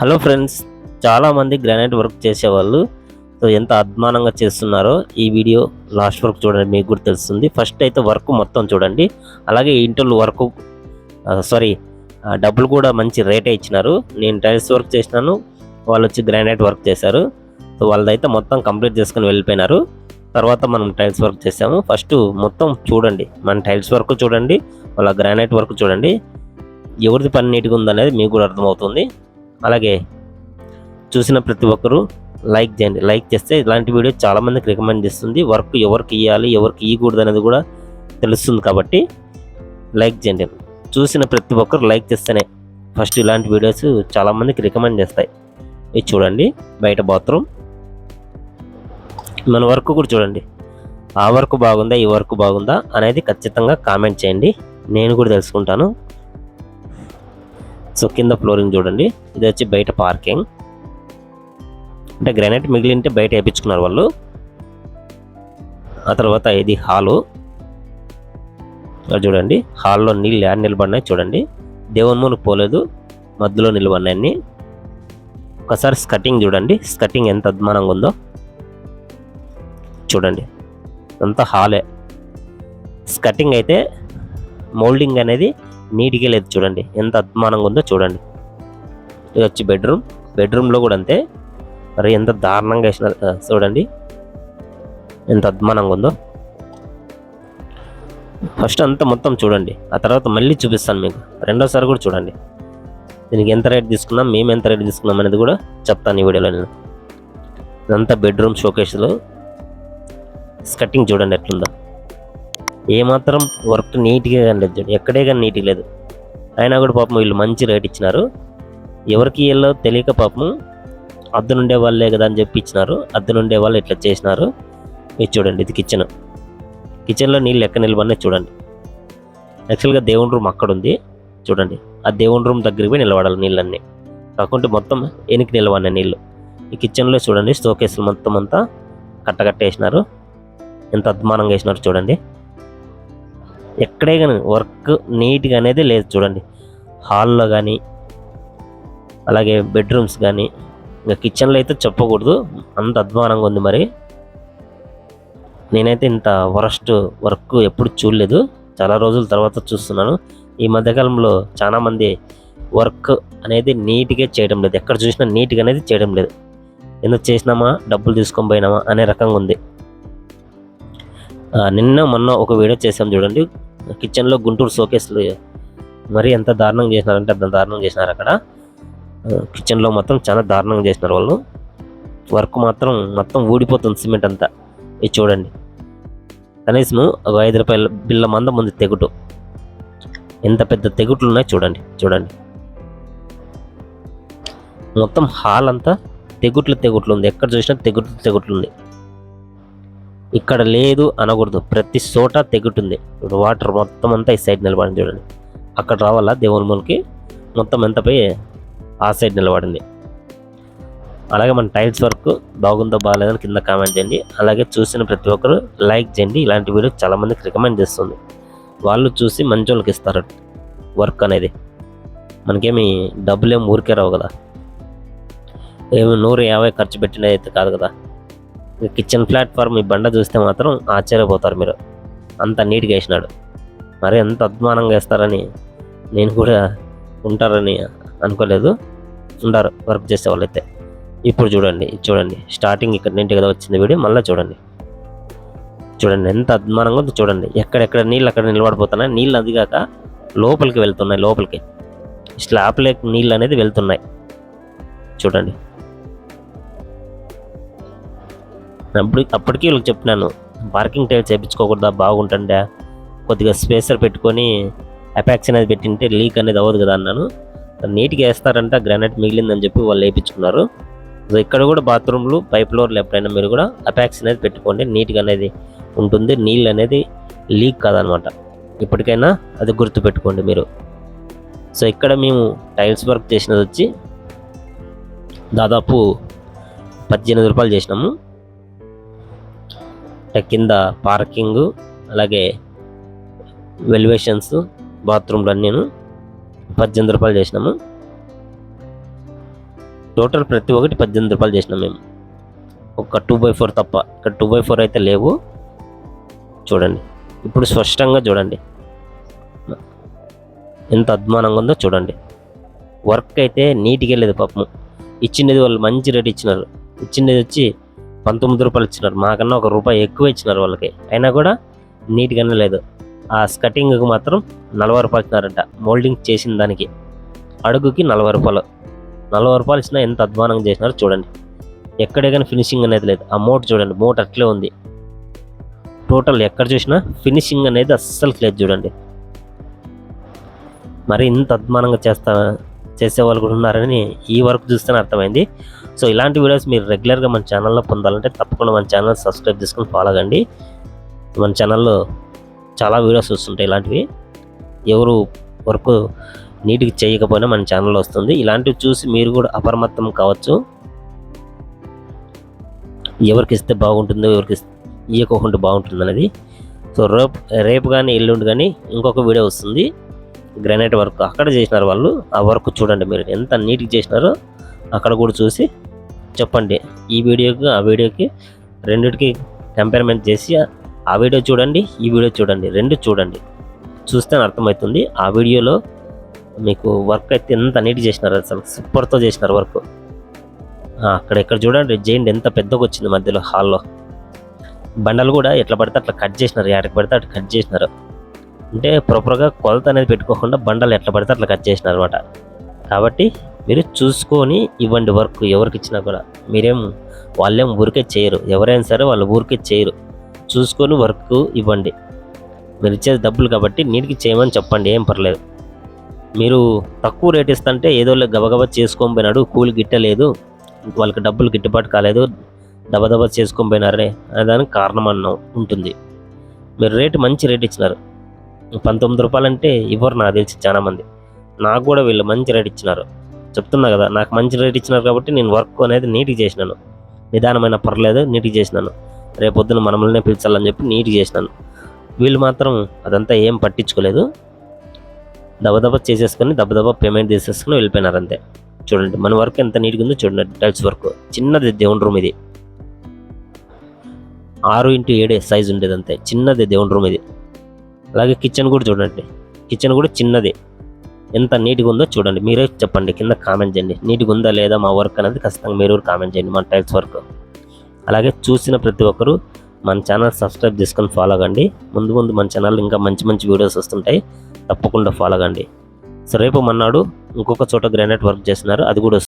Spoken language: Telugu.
హలో ఫ్రెండ్స్ చాలామంది గ్రానైట్ వర్క్ చేసేవాళ్ళు. సో ఎంత అద్మానంగా చేస్తున్నారో ఈ వీడియో లాస్ట్ వరకు చూడండి మీకు కూడా తెలుస్తుంది. ఫస్ట్ అయితే వర్క్ మొత్తం చూడండి. అలాగే ఇంటర్లు వర్క్ సారీ డబ్బులు కూడా మంచి రేటే ఇచ్చినారు. నేను టైల్స్ వర్క్ చేసినాను వాళ్ళు వచ్చి గ్రానైట్ వర్క్ చేశారు. సో వాళ్ళదైతే మొత్తం కంప్లీట్ చేసుకుని వెళ్ళిపోయినారు. తర్వాత మనం టైల్స్ వర్క్ చేసాము. ఫస్ట్ మొత్తం చూడండి మన టైల్స్ వర్క్ చూడండి వాళ్ళ గ్రానైట్ వర్క్ చూడండి. ఎవరిది పని నీట్గా ఉందనేది మీకు కూడా అర్థమవుతుంది. అలాగే చూసిన ప్రతి ఒక్కరూ లైక్ చేయండి. లైక్ చేస్తే ఇలాంటి వీడియో చాలామందికి రికమెండ్ చేస్తుంది. వర్క్ ఎవరికి ఇవ్వాలి ఎవరికి ఇవ్వకూడదు అనేది కూడా తెలుస్తుంది కాబట్టి లైక్ చేయండి. చూసిన ప్రతి ఒక్కరు లైక్ చేస్తేనే ఫస్ట్ ఇలాంటి వీడియోస్ చాలామందికి రికమెండ్ చేస్తాయి. ఇది చూడండి బయట బాత్రూమ్. మన వర్క్ కూడా చూడండి. ఆ వర్క్ బాగుందా ఈ వర్క్ బాగుందా అనేది ఖచ్చితంగా కామెంట్ చేయండి. నేను కూడా తెలుసుకుంటాను. సో కింద ఫ్లోరింగ్ చూడండి. ఇది వచ్చి బయట పార్కింగ్. అంటే గ్రానైట్ మిగిలింటే బయట వేయించుకున్నారు వాళ్ళు. ఆ తర్వాత ఇది హాలు. చూడండి. హాల్లో నీళ్ళు యాడ్ నిలబడినాయి చూడండి. దేవుని పోలేదు. మధ్యలో నిలబడినాయి అన్ని. ఒకసారి స్కటింగ్ చూడండి. స్కటింగ్ ఎంత అద్మానంగా ఉందో. చూడండి. అంతా హాలే. స్కటింగ్ అయితే మోల్డింగ్ అనేది నీట్గా లేదు చూడండి. ఎంత అద్మానంగా ఉందో చూడండి. ఇది వచ్చి బెడ్రూమ్. బెడ్రూమ్లో కూడా అంతే. మరి ఎంత దారుణంగా వేసిన చూడండి. ఎంత అద్మానంగా ఉందో. ఫస్ట్ అంతా మొత్తం చూడండి. ఆ తర్వాత మళ్ళీ చూపిస్తాను మీకు. రెండోసారి కూడా చూడండి. దీనికి ఎంత రేట్ తీసుకున్నాం మేము ఎంత రేట్ తీసుకున్నాం అనేది కూడా చెప్తాను ఈ వీడియోలో నేను. ఇదంతా బెడ్రూమ్ షోకేస్లో. స్కట్టింగ్ చూడండి ఎట్లుందో. ఏమాత్రం వర్క్ నీట్గా కానీ లేదు ఎక్కడే కానీ నీట్గా లేదు. అయినా కూడా పాపం వీళ్ళు మంచి రేట్ ఇచ్చినారు. ఎవరికి వీళ్ళో తెలియక పాపం అద్దెనుండే వాళ్ళే కదా అని చెప్పి ఇచ్చినారు. అద్దెనుండే వాళ్ళు ఇట్లా చేసినారు. ఇది చూడండి ఇది కిచెన్ కిచెన్లో నీళ్ళు ఎక్క నిలబడినాయి చూడండి. యాక్చువల్గా దేవుని రూమ్ అక్కడ ఉంది. చూడండి ఆ దేవుని రూమ్ దగ్గరికి పోయి నిలబడాలి నీళ్ళన్నీ. కాకుంటే మొత్తం వెనక్కి నిలబడినాయి నీళ్ళు. ఈ కిచెన్లో చూడండి స్టోకేసులు మొత్తం అంతా కట్టకట్టేసినారు. ఎంత అద్మానంగా వేసినారు చూడండి. ఎక్కడే కానీ వర్క్ నీట్గా అనేది లేదు చూడండి. హాల్లో కానీ అలాగే బెడ్రూమ్స్ కానీ ఇంకా కిచెన్లో అయితే చెప్పకూడదు. అంత అధ్వానంగా ఉంది మరి. నేనైతే ఇంత వరస్ట్ వర్క్ ఎప్పుడు చూడలేదు. చాలా రోజుల తర్వాత చూస్తున్నాను. ఈ మధ్యకాలంలో చాలామంది వర్క్ అనేది నీట్గా చేయడం లేదు. ఎక్కడ చూసినా నీట్గా అనేది చేయడం లేదు. ఎందుకు చేసినామా? డబ్బులు తీసుకొని పోయినామా? అనే రకంగా ఉంది. నిన్న మొన్న ఒక వీడియో చేసాం చూడండి. కిచెన్లో గుంటూరు షోకేస్లు మరి ఎంత దారుణంగా చేసినారంటే అంత దారుణంగా చేసినారు అక్కడ. కిచెన్లో మొత్తం చాలా దారుణంగా చేసినారు వాళ్ళు. వర్క్ మాత్రం మొత్తం ఊడిపోతుంది సిమెంట్ అంతా. ఇది చూడండి. కనీసం ఒక ఐదు రూపాయల బిల్ల మంద ఉంది తెగుటు. ఎంత పెద్ద తెగుట్లు ఉన్నాయి చూడండి చూడండి. మొత్తం హాల్ అంతా తెగుట్లు తెగుట్లు ఉంది. ఎక్కడ చూసినా తెగుట్లు తెగుట్లు ఉంది. ఇక్కడ లేదు అనకూడదు. ప్రతి చోట తెగుటుంది ఇప్పుడు వాటర్ మొత్తం అంతా ఈ సైడ్ నిలబడింది చూడండి. అక్కడ రావాలా? దేవుని మూలకి మొత్తం ఎంత పోయి ఆ సైడ్ నిలబడింది. అలాగే మన టైల్స్ వర్క్ బాగుందో బాగాలేదని కింద కామెంట్ చేయండి. అలాగే చూసిన ప్రతి ఒక్కరు లైక్ చేయండి. ఇలాంటి వీడియో చాలామందికి రికమెండ్ చేస్తుంది. వాళ్ళు చూసి మంచి వాళ్ళకి ఇస్తారు. వర్క్ అనేది. మనకేమి డబ్బులు ఏమి ఊరికే రావు కదా. ఏమి నూరు యాభై ఖర్చు పెట్టినది అయితే కాదు కదా. కిచెన్ ప్లాట్ఫామ్ ఈ బండ చూస్తే మాత్రం ఆశ్చర్యపోతారు మీరు. అంత నీట్గా వేసినాడు. మరి ఎంత అద్మానంగా వేస్తారని నేను కూడా ఉంటారని అనుకోలేదు. ఉంటారు వర్క్ చేసే వాళ్ళైతే. ఇప్పుడు చూడండి చూడండి. స్టార్టింగ్ ఇక్కడ నుండి కదా వచ్చింది వీడియో మళ్ళీ చూడండి. చూడండి ఎంత అద్మానంగా ఉందో చూడండి. ఎక్కడెక్కడ నీళ్ళు అక్కడ నిలబడిపోతున్నాయి. నీళ్ళు అదిగాక లోపలికి వెళ్తున్నాయి లోపలికి. స్లాబ్లోకి నీళ్ళు అనేది వెళ్తున్నాయి. చూడండి. అప్పుడు అప్పటికి వీళ్ళకి చెప్తున్నాను పార్కింగ్ టైల్స్ వేయించుకోకూడదా బాగుంటుందా? కొద్దిగా స్పేసర్ పెట్టుకొని అపాక్స్ అనేది పెట్టింటే లీక్ అనేది అవ్వదు కదా అన్నాను. నీట్గా వేస్తారంట గ్రానైట్ మిగిలిందని చెప్పి వాళ్ళు వేయించుకున్నారు. సో ఇక్కడ కూడా బాత్రూమ్లు పైప్ ఫ్లోర్లు ఎప్పుడైనా మీరు కూడా అపాక్స్ అనేది పెట్టుకోండి నీట్గా అనేది ఉంటుంది నీళ్ళు అనేది లీక్ కాదనమాట. ఇప్పటికైనా అది గుర్తు పెట్టుకోండి మీరు. సో ఇక్కడ మేము టైల్స్ వర్క్ చేసినది వచ్చి దాదాపు పద్దెనిమిది రూపాయలు చేసినాము. కింద పార్కింగ్ అలాగే వెలివేషన్స్ బాత్రూమ్లు అన్నీను పద్దెనిమిది రూపాయలు చేసినాము. టోటల్ ప్రతి ఒక్కటి పద్దెనిమిది రూపాయలు చేసినాం మేము. ఒక టూ బై ఫోర్ తప్ప. ఇక్కడ టూ బై ఫోర్ అయితే లేవు. చూడండి. ఇప్పుడు స్పష్టంగా చూడండి. ఎంత అద్మానంగా ఉందో చూడండి. వర్క్ అయితే నీట్గా లేదు పాపము. ఇచ్చినది వాళ్ళు మంచి రేట్ ఇచ్చినారు. ఇచ్చినది వచ్చి పంతొమ్మిది రూపాయలు ఇచ్చినారు. మాకన్నా ఒక రూపాయి ఎక్కువ ఇచ్చినారు వాళ్ళకి. అయినా కూడా నీట్గానే లేదు. ఆ స్కటింగ్కి మాత్రం నలభై రూపాయలు ఇచ్చినారంట. మోల్డింగ్ చేసిన దానికి. అడుగుకి నలభై రూపాయలు. నలభై రూపాయలు ఇచ్చినా ఎంత అధ్వానంగా చేసినారో చూడండి. ఎక్కడే కానీ ఫినిషింగ్ అనేది లేదు. ఆ మోట్ చూడండి. మోట్ అట్లే ఉంది. టోటల్ ఎక్కడ చూసినా ఫినిషింగ్ అనేది అస్సలు లేదు చూడండి. మరి ఇంత అద్మానంగా చేస్తా చేసే వాళ్ళు కూడా ఉన్నారని ఈ వర్క్ చూస్తేనే అర్థమైంది. సో ఇలాంటి వీడియోస్ మీరు రెగ్యులర్గా మన ఛానల్లో పొందాలంటే తప్పకుండా మన ఛానల్ సబ్స్క్రైబ్ చేసుకొని ఫాలో అవ్వండి మన ఛానల్లో చాలా వీడియోస్ వస్తుంటాయి ఇలాంటివి. ఎవరు వర్క్ నీట్గా చేయకపోయినా మన ఛానల్లో వస్తుంది. ఇలాంటివి చూసి మీరు కూడా అప్రమత్తం కావచ్చు. ఎవరికి ఇస్తే బాగుంటుందో ఎవరికి ఇస్- ఇవ్వకోకుండా బాగుంటుంది అనేది సో రేపు రేపు కానీ ఎల్లుండి కానీ ఇంకొక వీడియో వస్తుంది. గ్రానైట్ వర్క్ అక్కడ చేసినారు వాళ్ళు. ఆ వర్క్ చూడండి మీరు ఎంత నీట్గా చేసినారో అక్కడ కూడా చూసి చెప్పండి. ఈ వీడియోకి ఆ వీడియోకి రెండిటికి కంపేర్మెంట్ చేసి ఆ వీడియో చూడండి ఈ వీడియో చూడండి రెండు చూడండి. చూస్తే అర్థమవుతుంది. ఆ వీడియోలో మీకు వర్క్ అయితే ఎంత నీట్గా చేసినారు అసలు సూపర్తో చేసినారు వర్క్. అక్కడ ఇక్కడ చూడండి జైంట్ ఎంత పెద్దగా వచ్చింది మధ్యలో హాల్లో. బండలు కూడా ఎట్లా పడితే అట్లా కట్ చేసినారు. ఎక్కడికి పడితే అట్లా కట్ చేసినారు. అంటే ప్రాపర్గా కొలత అనేది పెట్టుకోకుండా బండలు ఎట్లా పడితే అట్లా కట్ చేసిన అనమాట కాబట్టి మీరు చూసుకొని ఇవ్వండి వర్క్ ఎవరికి ఇచ్చినా కూడా. మీరేం వాళ్ళేం ఊరికే చేయరు. ఎవరైనా సరే వాళ్ళు ఊరికే చేయరు. చూసుకొని వర్క్ ఇవ్వండి. మీరు ఇచ్చేది డబ్బులు కాబట్టి నీటికి చేయమని చెప్పండి ఏం పర్లేదు. మీరు తక్కువ రేట్ ఇస్తుంటే ఏదో గబగబా చేసుకొని పోయినాడు కూలి గిట్టలేదు వాళ్ళకి డబ్బులు గిట్టుబాటు కాలేదు దబదబా చేసుకొని పోయినారే దానికి కారణం అన్న ఉంటుంది. మీరు రేటు మంచి రేట్ ఇచ్చినారు. పంతొమ్మిది రూపాయలు అంటే ఇవ్వరు నాకు తెలిసి చాలా మంది. నాకు కూడా వీళ్ళు మంచి రేట్ ఇచ్చినారు. చెప్తున్నా కదా నాకు మంచి రేట్ ఇచ్చినారు కాబట్టి నేను వర్క్ అనేది నీట్గా చేసినాను. నిదానమైన పర్లేదు నీట్గా చేసినాను. రేపొద్దున మనమల్నే పిలిచాలని చెప్పి నీట్గా చేసినాను. వీళ్ళు మాత్రం అదంతా ఏం పట్టించుకోలేదు. దబదబ చేసేసుకొని దబదబ పేమెంట్ తీసేసుకొని వెళ్ళిపోయినారు అంతే. చూడండి మన వర్క్ ఎంత నీట్గా ఉందో చూడండి టైల్స్ వర్క్. చిన్నది దేవుని రూమ్ ఇది. ఆరు ఇంటూ ఏడే సైజు ఉండేది అంతే. చిన్నది దేవుని రూమ్ ఇది. అలాగే కిచెన్ కూడా చూడండి. కిచెన్ కూడా చిన్నది. ఎంత నీట్గా ఉందో చూడండి. మీరే చెప్పండి కింద కామెంట్ చేయండి. నీట్గా ఉందా లేదా మా వర్క్ అనేది ఖచ్చితంగా మీరు కూడా కామెంట్ చేయండి మన టైల్స్ వర్క్. అలాగే చూసిన ప్రతి ఒక్కరు మన ఛానల్ సబ్స్క్రైబ్ చేసుకొని ఫాలో అవ్వండి ముందు ముందు మన ఛానల్ ఇంకా మంచి మంచి వీడియోస్ వస్తుంటాయి. తప్పకుండా ఫాలో అవ్వండి సో రేపు మన్నాడు ఇంకొక చోట గ్రానైట్ వర్క్ చేస్తున్నారు. అది కూడా